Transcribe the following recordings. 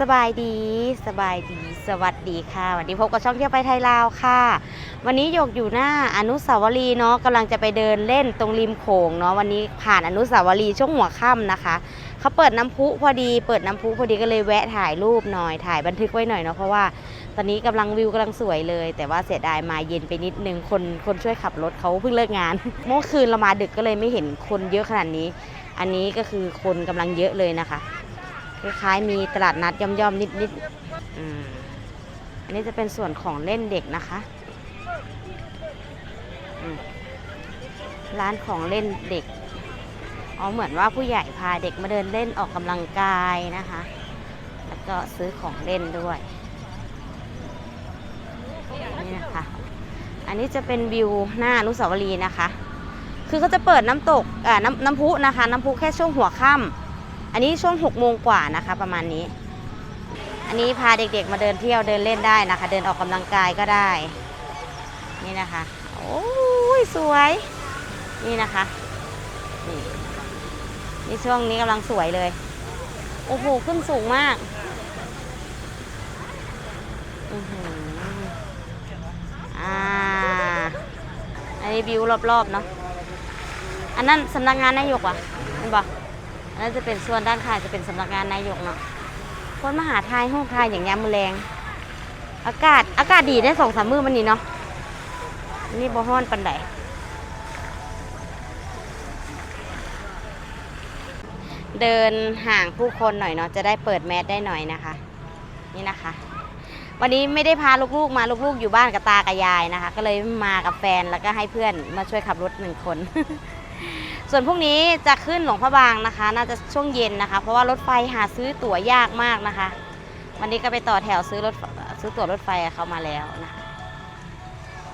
สบายดีสบายดีสวัสดีค่ะวันนี้พบกับช่องเที่ยวไปไทยลาวค่ะ วันนี้โยกอยู่หน้าอนุสาวรีย์เนาะกำลังจะไปเดินเล่นตรงริมโขงเนาะวันนี้ผ่านอนุสาวรีย์ช่วงหัวค่ำนะคะเขาเปิดน้ำพุพอดี เปิดน้ำพุพอดีก็เลยแวะถ่ายรูปหน่อยถ่ายบันทึกไว้หน่อยเนาะเพราะว่าตอนนี้กำลังวิวกำลังสวยเลย แต่ว่าเสียดายมาเย็นไปนิดนึงคนคนช่วยขับรถเขาเพิ่งเลิกงาน เมื่อคืนเรามาดึกก็เลยไม่เห็นคนเยอะขนาดนี้ อันนี้ก็คือคนกำลังเยอะเลยนะคะ คล้ายๆมีตลาดนัดย่อมๆนิดๆอันนี้จะเป็นส่วนของเล่นเด็กนะคะร้านของเล่นเด็กอ๋อเหมือนว่าผู้ใหญ่พาเด็กมาเดินเล่นออกกำลังกายนะคะ แล้วก็ซื้อของเล่นด้วยนี่นะคะ อันนี้จะเป็นวิวหน้าอนุสาวรีย์นะคะ คือเขาจะเปิดน้ำตกอ่าน้ำน้ำพุนะคะ น้ำพุแค่ช่วงหัวค่ำ อันนี้ช่วง6โมงกว่านะคะประมาณนี้ อันนี้พาเด็กๆมาเดินเที่ยวเดินเล่นได้นะคะ เดินออกกำลังกายก็ได้ นี่นะคะโอ้ยสวยนี่นะคะนี่นี่ช่วงนี้กำลังสวยเลย โอ้โหขึ้นสูงมากอือหืออ่าอันนี้วิวรอบๆเนาะอันนั้นสำนักงานนายกวะเห็นปะ อันนั้นจะเป็นส่วนด้านข้างจะเป็นสำนักงานนายกเนาะคนมหาไทยห้องไทยอย่างยามมือแรง อากาศอากาศดีได้สองสามมือมันนี่เนาะนี่บ่ฮ้อนปันใดเดินห่างผู้คนหน่อยเนาะจะได้เปิดแมสได้หน่อยนะคะ นี่นะคะ วันนี้ไม่ได้พาลูกๆมาลูกๆอยู่บ้านกับตากับยายนะคะ ก็เลยมากับแฟนแล้วก็ให้เพื่อนมาช่วยขับรถหนึ่งคน ส่วนพรุ่งนี้จะขึ้นหลวงพระบางนะคะ น่าจะช่วงเย็นนะคะ เพราะว่ารถไฟหาซื้อตั๋วยากมากนะคะ วันนี้ก็ไปต่อแถวซื้อรถซื้อตั๋วรถไฟเขามาแล้วนะคะ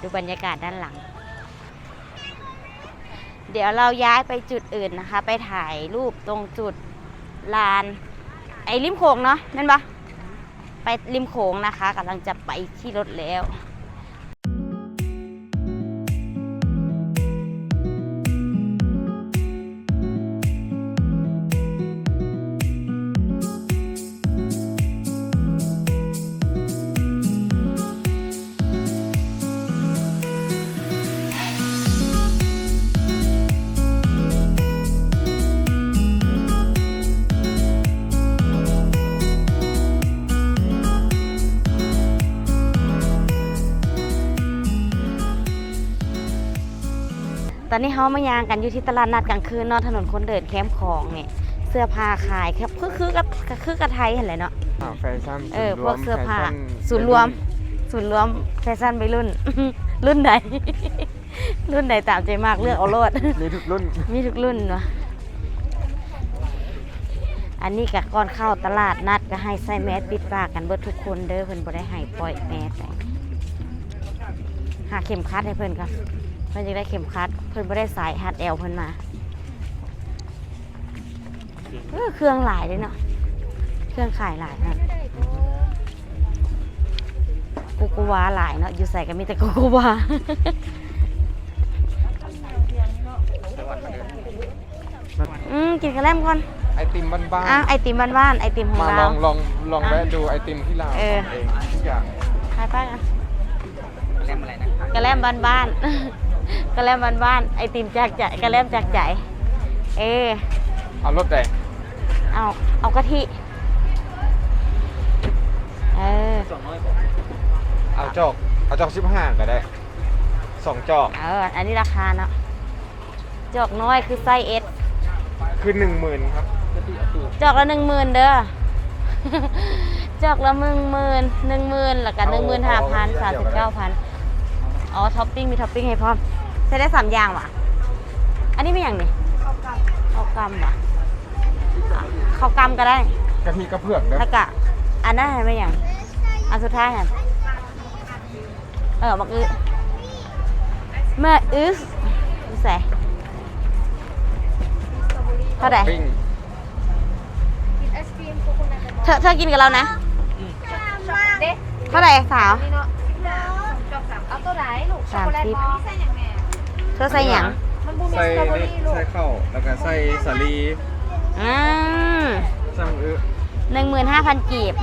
ดูบรรยากาศด้านหลัง เดี๋ยวเราย้ายไปจุดอื่นนะคะ ไปถ่ายรูปตรงจุดลาน ไอ้ริมโขงเนาะนั่นปะไปริมโขงนะคะกำลังจะไปที่รถแล้ว ตอนนี้เขามายางกันอยู่ที่ตลาดนัดกลางคืนเนาะถนนคนเดินแคมป์ของเนี่ยเสื้อผ้าขายครับคือคือกับคือกระไทยเห็นเลยเนาะอ่าแฟชั่นเออศูนย์พวกเสื้อผ้าแฟชั่นศูนย์รวมศูนย์รวมแฟชั่นไปรุ่น รุ่นไหนรุ่นไหนตามใจมากเลือกเอาโลดมีทุกรุ่นมีทุกรุ่นวะอันนี้กับก่อนเข้าตลาดนัดก็ให้ใส่แมสปิดปากกันเบิดทุกคนเด้อเพิ่นบ่ได้ให้ปล่อยแมสไปหาเข็มคัดให้เพิ่นครับ เพิ่นจะได้เข็มคัด เพิ่นบ่ได้สายฮัดแอลเพิ่นมาเออเครื่องหลายเลยเนาะเครื่องขายหลายนะโกโกวาหลายเนาะอยู่ใส่ก็มีแต่โกโกวาอืมกินกระแลมก่อนไอติมบ้านอะไอติมบ้านๆไอติมของๆมาลเรา องลองลองอะแวะดูไอติมที่เราเออ ทำเองทุกอย่างไปป้ากันกระแลมบ้านๆ กระแลมบ้านๆไอติมจากใจกระแลมจากใจเออเอารถแดงเอาเอากะทิเออเอาจอกเอาจอกสิบห้าก็ได้สองจอกเอออันนี้ราคาเนาะจอกน้อยคือไส้เอสคือหนึ่งหมื่นครับจอกละหนึ่งหมื่นเด้อจอกละหนึ่งหมื่นหนึ่งหมื่นแล้วก็หนึ่งหมื่นห้าพันสามสิบเก้าพันอ๋อ ท็อปปิ้งมีท็อปปิ้งให้พร้อมใช้ได้สามอย่างว่ะ อันนี้ไม่อย่างนี่ข้าวกำว่ะอะข้าวกำก็ได้กะทิกระเพือกเด้อแล้วก็อันนั้นให้ไม่อย่างอันสุดท้ายค่ะเออบักอื้อเมื่ออื้อดูใส่เท่าไหร่ปิ้งเธอเธอกินกับเรานะเด็เท่าไหร่สาว ส่อย่างแม่เธอใส่หยังมันบูมีใส่สตรอเบอนี่รี่ลูกใส่ข้าวแล้วก็ใส่สาลีอืมใส่หมูอื้อหนึ่งหมื่นห้าพันกีบ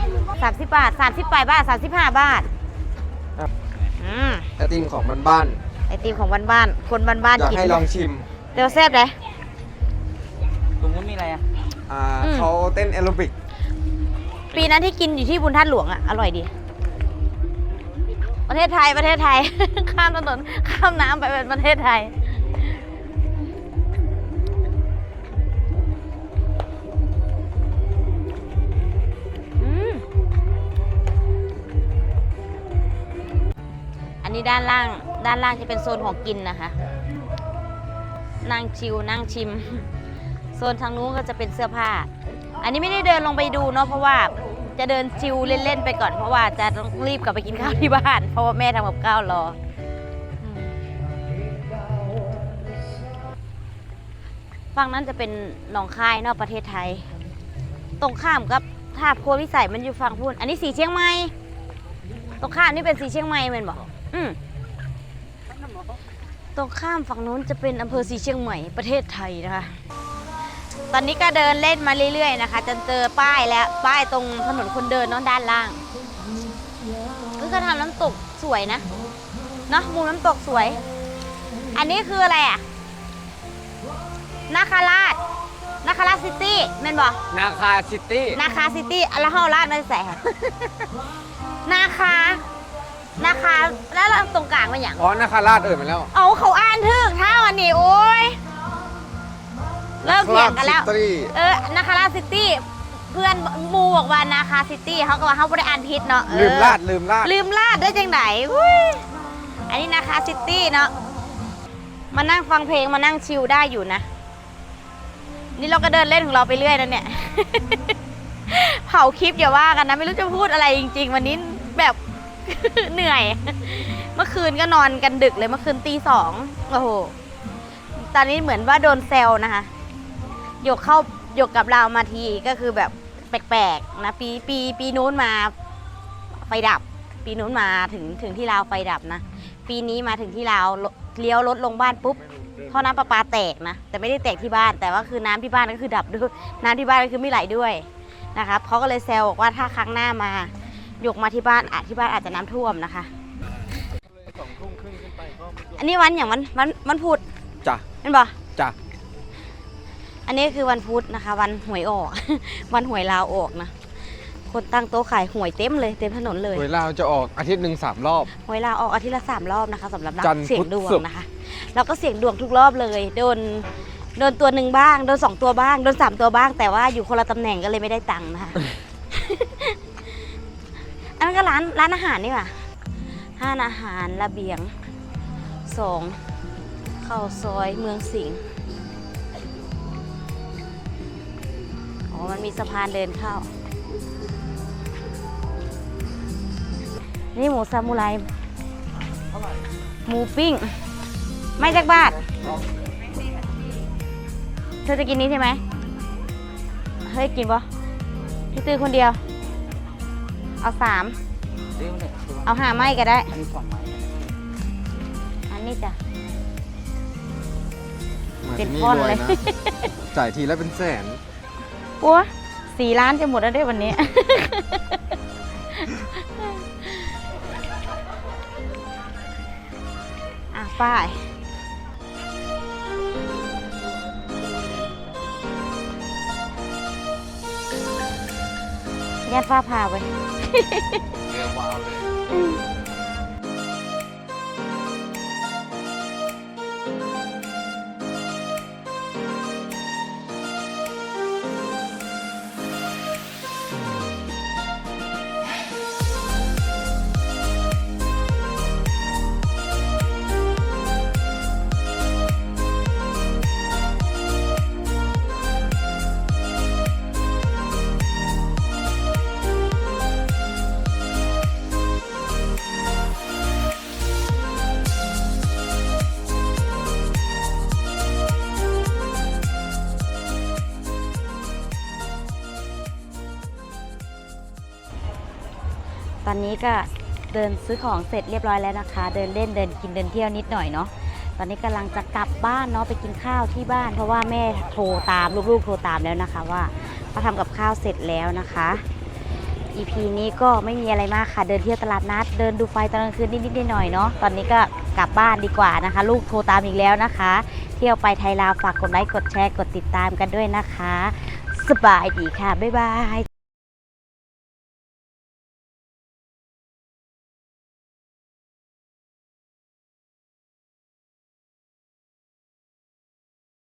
สามสิบบาทสามสิบแปดบาทสามสิบห้าบาทครับอืมไอติมของบ้านไอติมของบ้านๆคนบ้านๆอยากๆกินให้ลองชิมเดี๋ยวแซ่บเลย ตรงนู้นมีอะไรอะ อ่าอืม เขาเต้นแอโรบิกปีนั้นที่กินอยู่ที่บุญท่านหลวงอะอร่อยดี ประเทศไทยประเทศไทย ข้ามถนนข้ามน้ำไปเป็นประเทศไทย อันนี้ด้านล่างด้านล่างจะเป็นโซนของกินนะคะ นั่งชิวนั่งชิม โซนทางนู้นก็จะเป็นเสื้อผ้า อันนี้ไม่ได้เดินลงไปดูเนาะเพราะว่า จะเดินชิวเล่นๆไปก่อนเพราะว่าจะต้องรีบกลับไปกินข้าวที่บ้าน เพราะว่าแม่ทำกับข้าวรอ ฝั่งนั้นจะเป็นหนองคายนอกประเทศไทย ตรงข้ามกับท่าโพธิวิสัยมันอยู่ฝั่งพูนอันนี้สีเชียงใหม่ ตรงข้ามนี่เป็นสีเชียงใหม่เหมือนบอกอืมตรงข้ามฝั่งนู้นจะเป็นอำเภอสีเชียงใหม่ประเทศไทยนะคะ ตอนนี้ก็เดินเล่นมาเรื่อยๆนะคะ จนเจอป้ายแล้วป้ายตรงถนนคนเดินเนาะด้านล่างก็คือทำน้ำตกสวยนะเนาะมุมน้ำตกสวย อันนี้คืออะไรอะนาคาราชนาคาราชซิตี้เมนบอกนาคาซิตี้นาคาซิตี้อะไรเฮาราชไม่แสนาคา นาคาแล้วตรงกลางเป็นอย่างอ๋อนาคาราชเอ่ยมาแล้ว เอาเขาอ่านถึกเท่าอันนี้โอ้ย เริ่มเถียงกันแล้วนาคาราชซิตี้เออนาคาราซิตี้เพื่อนมูบอกว่านาคาซิตี้เขาก็ว่าเขาไม่ได้อ่านผิดเนาะเออลืมลาดลืมลาดลืมลาดได้จังไหนอุ้ยอันนี้นาคาซิตี้เนาะมานั่งฟังเพลงมานั่งชิลได้อยู่นะ นี่เราก็เดินเล่นของเราไปเรื่อยนะเนี่ย เผาคลิปอย่าว่ากันนะ ไม่รู้จะพูดอะไรจริง ๆ วันนี้แบบ เหนื่อย เมื่อคืนก็นอนกันดึกเลยเมื่อคืนตีสองโอ้โหตอนนี้เหมือนว่าโดนแซวนะคะ หยกเข้าหยกกับเรามาทีก็คือแบบแปลกๆนะปีปีปีนู้นมาไฟดับ ปีนู้นมาถึงถึงที่ลาวไฟดับนะ ปีนี้มาถึงที่ลาวเลี้ยวรถลงบ้านปุ๊บท่อน้ำประปาแตกนะ แต่ไม่ได้แตกที่บ้าน แต่ว่าคือน้ำที่บ้านก็คือดับด้วยน้ำที่บ้านก็คือไม่ไหลด้วยนะครับเขาก็เลยแซวบอกว่าถ้าครั้งหน้ามาหยกมาที่บ้านอาจที่บ้านอาจจะน้ำท่วมนะคะอันนี้วันอย่างวันวันวันพุธจ้ะเห็นบ่จ้ะ อันนี้คือวันพุธนะคะ วันหวยออก วันหวยลาวออกนะ คนตั้งโต๊ะขายหวยเต็มเลยเต็มถนนเลยหวยลาวจะออกอาทิตย์หนึ่งสามรอบ หวยลาวออกอาทิตย์ละสามรอบนะคะสำหรับนักจันทร์เสี่ยพุงธดวงศุกร์ นะคะ เราก็เสี่ยงดวงทุกรอบเลย โดนโดนตัวหนึ่งบ้าง โดนสองตัวบ้าง โดนสามตัวบ้าง แต่ว่าอยู่คนละตำแหน่งก็เลยไม่ได้ตังค์นะคะ อันนั้นก็ร้านร้านอาหารนี่หว่าห้านอาหารระเบียงสองเข้าซอยเมืองสิงห์ อ๋อ มันมีสะพานเดินเข้า นี่หมูซามูไรหมูปิ้ง ไม่จักบาท เธอจะกินนี้ใช่ไหม เฮ้ย กินปะพี่ตื้อคนเดียว เอาสามซื้อมาเนี่ยซื้อมาเอาห้าไม้ก็ได้ อันนี้สองไม้อันนี้จ้ะมาเป็นที่ก้อนรวเลยนะจ่ายทีละเป็นแสน ปัวสี่ล้านจะหมดแล้วได้วันนี้ อะป้ายยัดฟ้าผ่าไว้ ตอนนี้ก็เดินซื้อของเสร็จเรียบร้อยแล้วนะคะ เดินเล่นเดินกินเดินเที่ยวนิดหน่อยเนาะตอนนี้กำลังจะกลับบ้านเนาะไปกินข้าวที่บ้าน เพราะว่าแม่โทรตามลูกๆโทรตามแล้วนะคะ ว่าเขาทำกับข้าวเสร็จแล้วนะคะ EP นี้ก็ไม่มีอะไรมากค่ะ เดินเที่ยวตลาดนัด เดินดูไฟตอนกลางคืนนิดๆหน่อยๆเนาะตอนนี้ก็กลับบ้านดีกว่านะคะ ลูกโทรตามอีกแล้วนะคะ เที่ยวไปไทยลาวฝากกดไลค์กดแชร์กดติดตามกันด้วยนะคะ สบายดีค่ะบ๊ายบาย